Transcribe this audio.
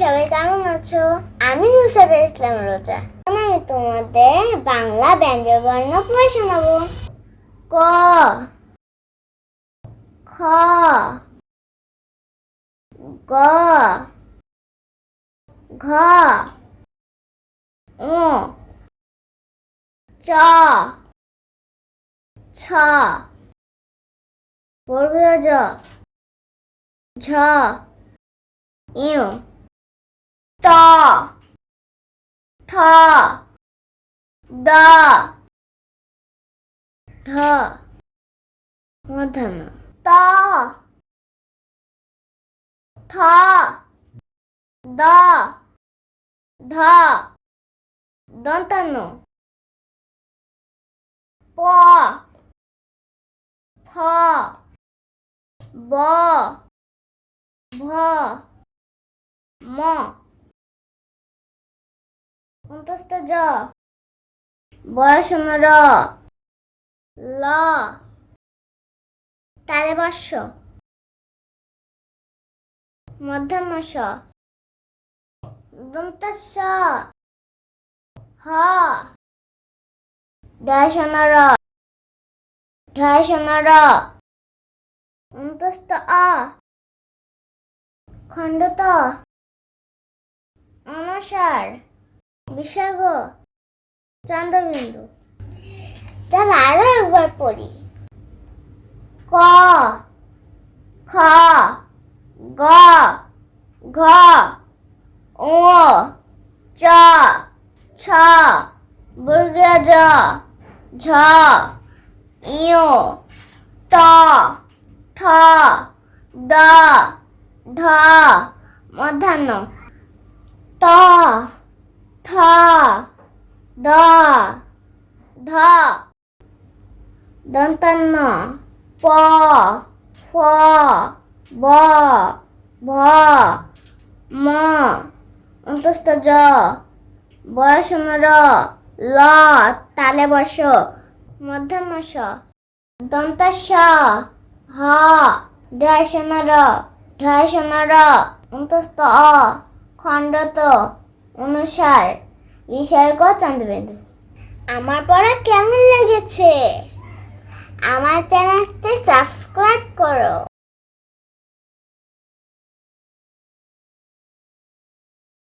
সবাই কেমন আছো? আমি মুসাফির ইসলাম রোজা। আমি তোমাদের বাংলা ব্যঞ্জন বর্ণ পড়ে শোনাবো। ক। খ। গ। ঘ। ও চ। ছ। বর্গীয় জ ঝ। ইউ। ট ঠ ড ঢ মূর্ধন্য ত থ দ ঢ দন্তান্ন প ফ ব ভ ম অন্তস্থ জ বয়সন র ল। তালে বর্ষ মধ্যাহ্ন স দন্তস্ব। হ। ঢাসন র ঢাসন র অন্তস্থ আ খণ্ডত। অনসার। বিসর্গ চন্দ্রবিন্দু চল আরও একবার পড়ি। ক, খ, গ, ঘ ও চ, ছ, বর্গীয় জ, ঝ ইয় ট, ঠ, ড, ঢ, মধ্যাহ্ন। ত থ দ ঢ দন্তান্ন, প, ফ, ব, ভ, ম। অন্তস্থ জ। বয়সন র ল, তালে বস মধ্যাহ্ন স দন্তাস হ ঢাসন র ঢাসন র অন্তস্থ, অ, খণ্ডত। অনুসার বিসর্গ চন্দ্রবিন্দু। আমার পড়া কেমন লেগেছে? আমার চ্যানেলটি সাবস্ক্রাইব করো।